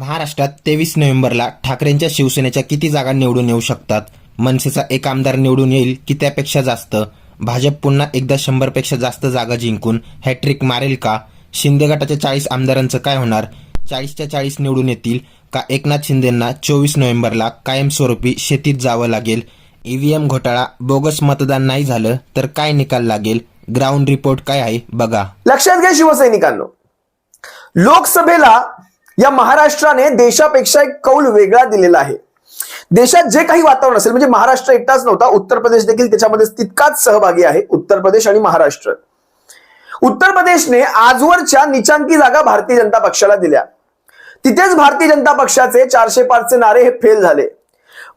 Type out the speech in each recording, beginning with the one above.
महाराष्ट्रात तेवीस नोव्हेंबरला ठाकरेंच्या शिवसेनेच्या किती जागा निवडून येऊ शकतात? मनसेचा एक आमदार निवडून येईल की त्यापेक्षा जास्त? भाजप पुन्हा एकदा शंभरपेक्षा जास्त जागा जिंकून हॅट्रिक मारेल का? शिंदे गटाच्या चाळीस आमदारांचं काय होणार? चाळीसच्या चाळीस निवडून येतील का एकनाथ शिंदेंना चोवीस नोव्हेंबरला कायमस्वरूपी शेतीत जावं लागेल? ईव्हीएम घोटाळा बोगस मतदान नाही झालं तर काय निकाल लागेल? ग्राउंड रिपोर्ट काय आहे? बघा. लक्षात घ्या शिवसैनिकांनो. लोकसभेला या महाराष्ट्राने देशापेक्षा एक कौल वेगळा दिलेला आहे. देशात जे काही वातावरण असेल म्हणजे महाराष्ट्र एकटाच नव्हता उत्तर प्रदेश देखील त्याच्यामध्ये तितकाच सहभागी आहे उत्तर प्रदेश आणि महाराष्ट्र. उत्तर प्रदेशने आजवरच्या निचांकी जागा भारतीय जनता पक्षाला दिल्या. तिथेच भारतीय जनता पक्षाचे चारशे पाचचे नारे हे फेल झाले.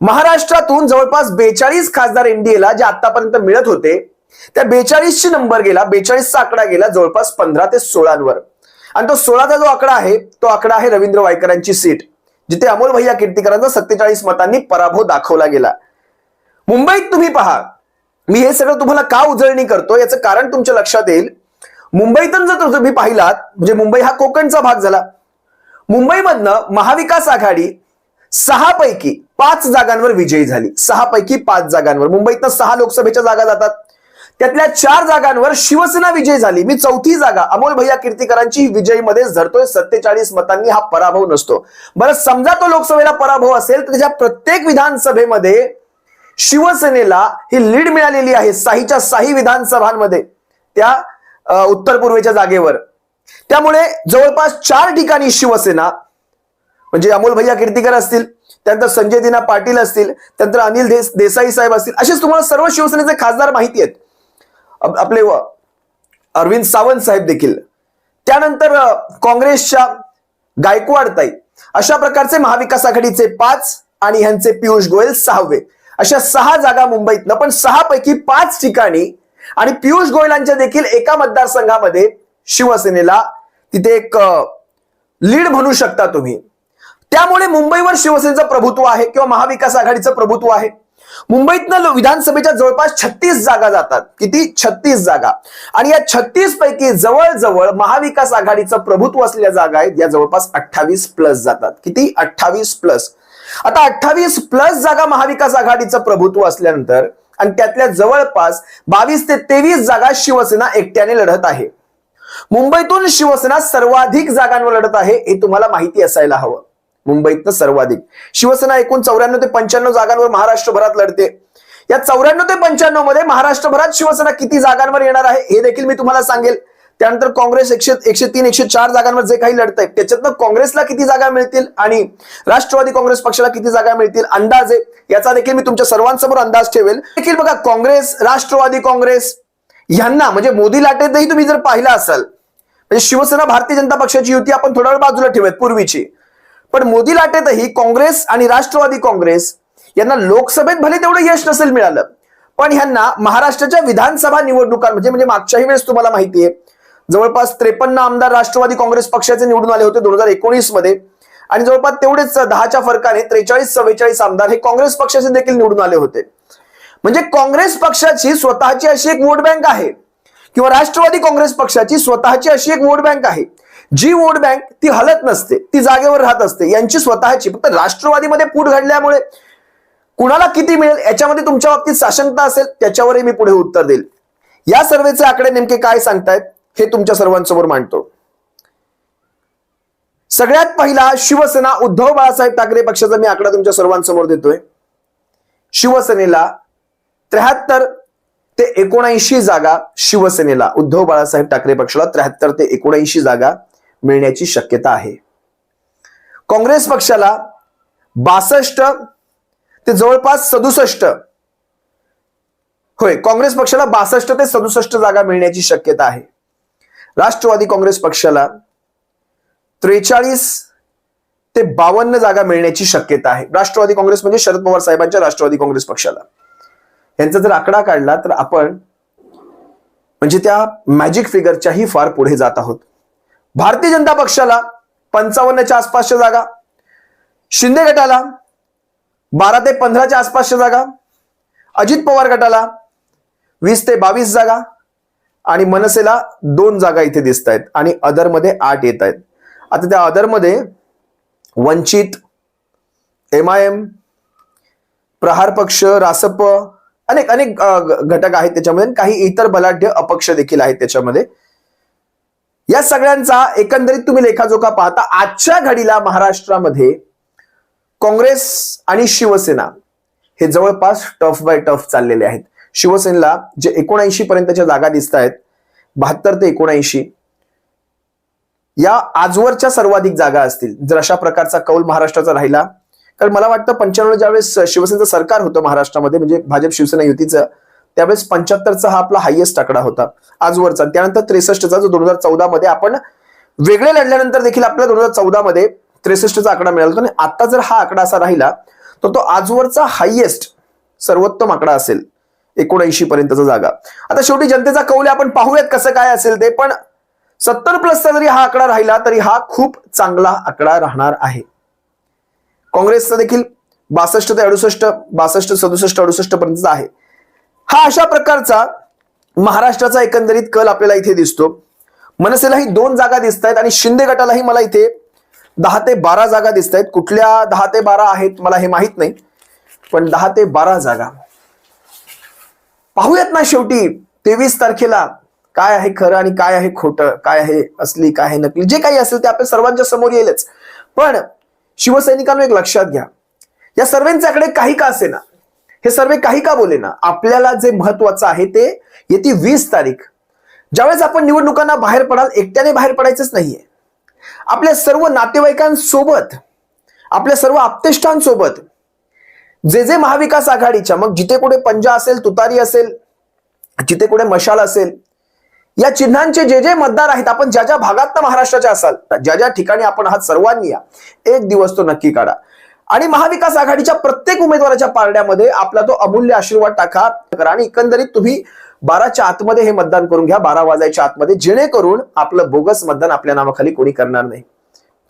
महाराष्ट्रातून जवळपास बेचाळीस खासदार एनडीएला जे आतापर्यंत मिळत होते त्या बेचाळीसची नंबर गेला बेचाळीसचा आकडा गेला जवळपास पंधरा ते सोळांवर. आणि तो सोळाचा जो आकडा आहे तो आकडा आहे रवींद्र वायकरांची सीट जिथे अमोल भैया कीर्तीकरांचा सत्तेचाळीस मतांनी पराभव दाखवला गेला. मुंबईत तुम्ही पहा मी हे सगळं तुम्हाला का उजळणी करतो याचं कारण तुमच्या लक्षात येईल. मुंबईतून जर तुम्ही पाहिलात म्हणजे मुंबई हा कोकणचा भाग झाला. मुंबईमधनं महाविकास आघाडी सहा पैकी पाच जागांवर विजयी झाली. सहा पैकी पाच जागांवर. मुंबईतनं सहा लोकसभेच्या जागा जातात. त्यातल्या चार जागांवर शिवसेना विजय झाली. मी चौथी जागा अमोल भैया कीर्तीकरांची विजयीमध्येच धरतोय सत्तेचाळीस मतांनी हा पराभव नसतो. बरं समजा तो लोकसभेला पराभव असेल तर त्याच्या प्रत्येक विधानसभेमध्ये शिवसेनेला ही लीड मिळालेली आहे. साहीच्या साही विधानसभांमध्ये त्या उत्तर पूर्वेच्या जागेवर. त्यामुळे जवळपास चार ठिकाणी शिवसेना म्हणजे अमोल भैया कीर्तीकर असतील त्यानंतर संजय दिना पाटील असतील त्यानंतर अनिल देस देसाई साहेब असतील असेच तुम्हाला सर्व शिवसेनेचे खासदार माहिती आहेत. आपले व- अरविंद सावंत साहेब देखील. त्यानंतर काँग्रेसच्या गायकवाड ताई. अशा प्रकारचे महाविकास आघाडीचे पाच आणि ह्यांचे पियुष गोयल सहावे. अशा सहा जागा मुंबईतनं पण सहा पैकी पाच ठिकाणी आणि पियुष गोयलांच्या देखील एका मतदारसंघामध्ये शिवसेनेला तिथे एक लीड म्हणू शकता तुम्ही. त्यामुळे मुंबईवर शिवसेनेचं प्रभुत्व आहे किंवा महाविकास आघाडीचं प्रभुत्व आहे. मुंबईतनं विधानसभेच्या जवळपास छत्तीस जागा जातात. किती? छत्तीस जागा. आणि या छत्तीस पैकी जवळजवळ महाविकास आघाडीचं प्रभुत्व असलेल्या जागा आहेत या जवळपास अठ्ठावीस प्लस जातात. किती? अठ्ठावीस प्लस आता अठ्ठावीस प्लस जागा महाविकास आघाडीचं प्रभुत्व असल्यानंतर आणि त्यातल्या जवळपास बावीस ते तेवीस जागा शिवसेना एकट्याने लढत आहे. मुंबईतून शिवसेना सर्वाधिक जागांवर लढत आहे हे तुम्हाला माहिती असायला हवं. मुंबईतनं सर्वाधिक. शिवसेना एकूण चौऱ्याण्णव ते पंच्याण्णव जागांवर महाराष्ट्रभरात लढते. या चौऱ्याण्णव ते पंच्याण्णवमध्ये महाराष्ट्रभरात शिवसेना किती जागांवर येणार आहे हे देखील मी तुम्हाला सांगेल. त्यानंतर काँग्रेस एकशे एकशे तीन एकशे चार जागांवर जे काही लढत आहे त्याच्यातनं काँग्रेसला किती जागा मिळतील आणि राष्ट्रवादी काँग्रेस पक्षाला किती जागा मिळतील अंदाजे याचा देखील मी तुमच्या सर्वांसमोर अंदाज ठेवेल. देखील बघा काँग्रेस राष्ट्रवादी काँग्रेस यांना म्हणजे मोदी लाटेतही तुम्ही जर पाहिलं असाल म्हणजे शिवसेना भारतीय जनता पक्षाची युती आपण थोडा वेळ बाजूला ठेवूयात पूर्वीची. पण मोदी लाटेतही काँग्रेस आणि राष्ट्रवादी काँग्रेस यांना लोकसभेत भले तेवढं यश नसेल मिळालं पण ह्यांना महाराष्ट्राच्या विधानसभा निवडणुका म्हणजे म्हणजे मागच्याही वेळेस तुम्हाला माहितीये जवळपास त्रेपन्न आमदार राष्ट्रवादी काँग्रेस पक्षाचे निवडून आले होते दोन हजार एकोणीसमध्ये आणि जवळपास तेवढेच दहाच्या फरकाने त्रेचाळीस चव्वेचाळीस आमदार हे काँग्रेस पक्षाचे देखील निवडून आले होते. म्हणजे काँग्रेस पक्षाची स्वतःची अशी एक वोट बँक आहे किंवा राष्ट्रवादी काँग्रेस पक्षाची स्वतःची अशी एक वोट बँक आहे जी वोट बँक ती हलत नसते ती जागेवर राहत असते. यांची स्वतःची फक्त राष्ट्रवादीमध्ये फूट घडल्यामुळे कुणाला किती मिळेल याच्यामध्ये तुमच्या बाबतीत साशंकता असेल त्याच्यावरही मी पुढे उत्तर देईल. या सर्वेचे आकडे नेमके काय सांगतायत हे तुमच्या सर्वांसमोर मांडतो. सगळ्यात पहिला शिवसेना उद्धव बाळासाहेब ठाकरे पक्षाचा मी आकडा तुमच्या सर्वांसमोर देतोय. शिवसेनेला त्र्याहत्तर ते एकोणऐंशी जागा शिवसेनेला उद्धव बाळासाहेब ठाकरे पक्षाला त्र्याहत्तर ते एकोणऐंशी जागा मिळण्याची शक्यता आहे. काँग्रेस पक्षाला बासष्ट ते जवळपास सदुसष्ट होय काँग्रेस पक्षाला बासष्ट ते सदुसष्ट जागा मिळण्याची शक्यता आहे. राष्ट्रवादी काँग्रेस पक्षाला त्रेचाळीस ते बावन्न जागा मिळण्याची शक्यता आहे. राष्ट्रवादी काँग्रेस म्हणजे शरद पवार साहेबांच्या राष्ट्रवादी काँग्रेस पक्षाला. यांचा जर आकडा काढला तर आपण म्हणजे त्या मॅजिक फिगरच्याही फार पुढे जात आहोत. भारतीय जनता पक्षाला पंचावन्नच्या आसपासच्या जागा शिंदे गटाला बारा ते पंधराच्या आसपासच्या जागा अजित पवार गटाला वीस ते बावीस जागा आणि मनसेला दोन जागा इथे दिसत आहेत आणि अदरमध्ये आठ येत आहेत. आता त्या अदरमध्ये Vanchit M I M Prahar पक्ष रासप अनेक अनेक घटक आहेत त्याच्यामध्ये काही इतर बलाढ्य अपक्ष देखील आहेत त्याच्यामध्ये. या सगळ्यांचा एकंदरीत तुम्ही लेखाजोखा पाहता. आजच्या घडीला महाराष्ट्रामध्ये काँग्रेस आणि शिवसेना हे जवळपास टफ बाय टफ चाललेले आहेत. शिवसेनेला जे एकोणऐंशी पर्यंतच्या जागा दिसत आहेत बहात्तर ते एकोणऐंशी या आजवरच्या सर्वाधिक जागा असतील. जर अशा प्रकारचा कौल महाराष्ट्राचा राहिला कारण मला वाटतं पंच्याण्णव ज्यावेळेस शिवसेनेचं सरकार होतं महाराष्ट्रामध्ये म्हणजे भाजप शिवसेना युतीचं त्यावेळेस पंच्याहत्तरचा हा आपला हायएस्ट आकडा होता. आजवरचा त्यानंतर त्रेसष्टचा जो दोन हजार चौदा मध्ये आपण वेगळे लढल्यानंतर देखील आपल्याला दोन हजार चौदा मध्ये त्रेसष्टचा आकडा मिळाला होता. आणि आता जर हा आकडा असा राहिला तर तो आजवरचा हायएस्ट सर्वोत्तम आकडा असेल. एकोणऐंशी पर्यंतचा जागा. आता शेवटी जनतेचा कौल आपण पाहूयात कसं काय असेल ते. पण सत्तर प्लसचा जरी हा आकडा राहिला तरी हा खूप चांगला आकडा राहणार आहे. काँग्रेसचा देखील बासष्ट ते अडुसष्ट बासष्ट सदुसष्ट अडुसष्ट पर्यंतचा आहे. हा अशा प्रकारचा महाराष्ट्राचा एकंदरीत कल आपल्याला इथे दिसतो. मनसेलाही दोन जागा दिसत आहेत आणि शिंदे गटालाही मला इथे दहा ते बारा जागा दिसत आहेत कुठल्या दहा ते बारा आहेत मला हे माहीत नाही पण दहा ते बारा जागा. पाहूयात ना शेवटी तेवीस तारखेला काय आहे खरं आणि काय आहे खोटं काय आहे असली काय आहे नकली. जे काही असेल ते आपल्या सर्वांच्या समोर येईलच. पण शिवसैनिकांना एक लक्षात घ्या. या सर्वांच्याकडे काही का असेना. हे सर्वे काही का बोले ना आपल्याला जे महत्वाचं आहे ते येते वीस तारीख. ज्यावेळेस आपण निवडणुकांना बाहेर पडाल एकट्याने बाहेर पडायचंच नाहीये. आपल्या सर्व नातेवाईकांसोबत आपल्या सर्व आप्तेष्टांसोबत जे जे महाविकास आघाडीच्या मग जिथे कुठे पंजा असेल तुतारी असेल जिथे कुठे मशाल असेल या चिन्हांचे जे जे मतदार आहेत आपण ज्या ज्या भागात महाराष्ट्राच्या असाल ज्या ज्या ठिकाणी आपण आहात सर्वांनी या. एक दिवस तो नक्की काढा. आणि महाविकास आघाडीच्या प्रत्येक उमेदवाराच्या पारड्यामध्ये आपला तो अमूल्य आशीर्वाद टाका. करा आणि एकंदरीत तुम्ही बाराच्या आतमध्ये हे मतदान करून घ्या बारा वाजायच्या आतमध्ये जेणेकरून आपलं बोगस मतदान आपल्या नावाखाली कोणी करणार नाही.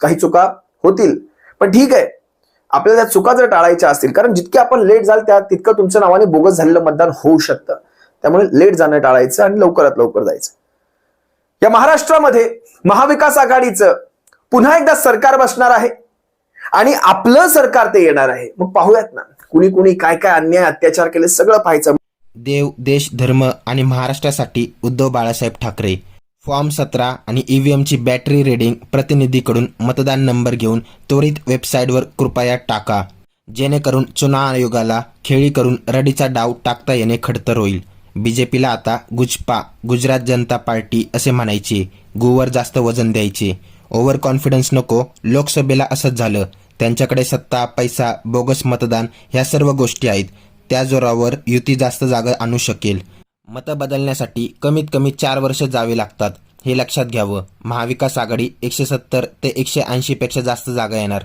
काही चुका होतील पण ठीक आहे. आपल्याला त्या चुका जर टाळायच्या असतील कारण जितके आपण लेट जाल त्या तितकं तुमच्या नावाने बोगस झालेलं मतदान होऊ शकतं. त्यामुळे लेट जाणं टाळायचं आणि लवकरात लवकर जायचं. या महाराष्ट्रामध्ये महाविकास आघाडीचं पुन्हा एकदा सरकार बसणार आहे. आणि आपलं सरकार ते येणार आहे. मग पाहूयात ना. कुणी कुणी काय काय अन्याय अत्याचार केले सगळं पाहायचं. देव देश धर्म आणि महाराष्ट्रासाठी उद्धव बाळासाहेब ठाकरे फॉर्म सतरा आणि ईव्हीएमची बॅटरी रीडिंग प्रतिनिधीकडून मतदान नंबर घेऊन त्वरित वेबसाईटवर कृपया टाका. जेणेकरून चुनाव आयोगाला खेळी करून रडीचा डाव टाकता येणे खडतर होईल. बीजेपीला आता गुजपा गुजरात जनता पार्टी असे म्हणायचे. गुवर जास्त वजन द्यायचे. ओव्हर कॉन्फिडन्स नको. लोकसभेला असंच झालं. त्यांच्याकडे सत्ता पैसा बोगस मतदान ह्या सर्व गोष्टी आहेत. त्या जोरावर युती जास्त जागा आणू शकेल. मतं बदलण्यासाठी कमीत कमी चार वर्ष जावे लागतात. हे लक्षात घ्यावं. महाविकास आघाडी एकशे सत्तर ते एकशे ऐंशी पेक्षा जास्त जागा येणार.